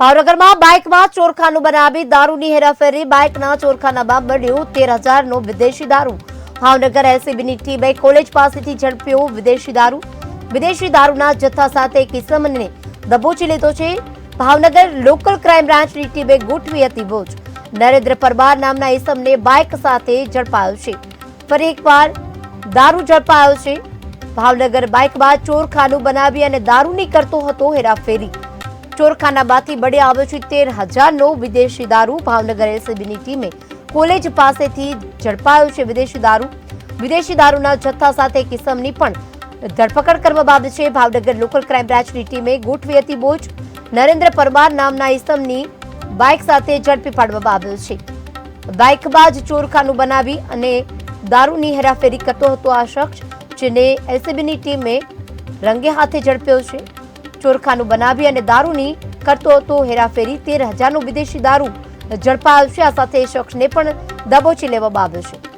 ભાવનગરમાં બાઇકમાં ચોરખાનું બનાવી દારૂની હેરાફેરી. બાઇકના ચોરખાનામાં મળ્યું તેર હજારનો વિદેશી દારૂ. ભાવનગર એલસીબીની ટીમે કોલેજ પાસેથી ઝડપ્યો વિદેશી દારૂ. વિદેશી દારૂના જથ્થા સાથે એક ઇસમને દબોચી લીધો છે. ભાવનગર લોકલ ક્રાઇમ બ્રાન્ચની ટીમે ગોઠવી હતી બોજ. નરેન્દ્ર પરમાર નામના ઇસમને બાઇક સાથે ઝડપાયો છે. ફરી એકવાર દારૂ ઝડપાયો છે. ભાવનગર બાઇકમાં ચોરખાનું બનાવી અને દારૂની કરતો હતો હેરાફેરી. ચોરખાનામાંથી બળી આવ્યો છે તેર હજારનો વિદેશી દારૂ. ભાવનગર એલસીબીની ટીમે કોલેજ પાસેથી ઝડપાયો છે વિદેશી દારૂ. વિદેશી દારૂના જથ્થા સાથે કિસમની પણ ધરપકડ કરવા આવી છે. ભાવનગર લોકલ ક્રાઇમ બ્રાન્ચની ટીમે ગોઠવી હતી બોજ. નરેન્દ્ર પરમાર નામના ઇસમની બાઇક સાથે ઝડપી પાડવામાં આવ્યો છે. બાઇક જ ચોરખાનું બનાવી અને દારૂની હેરાફેરી કરતો હતો આ શખ્સ, જેને એલસીબીની ટીમે રંગે હાથે ઝડપ્યો છે. ચોરખાનું બનાવી અને દારૂની કરતો હતો હેરાફેરી, તેર હજારનું વિદેશી દારૂ ઝડપાયો છે આ સાથે એ શખ્સને પણ દબોચી લેવામાં આવ્યો છે.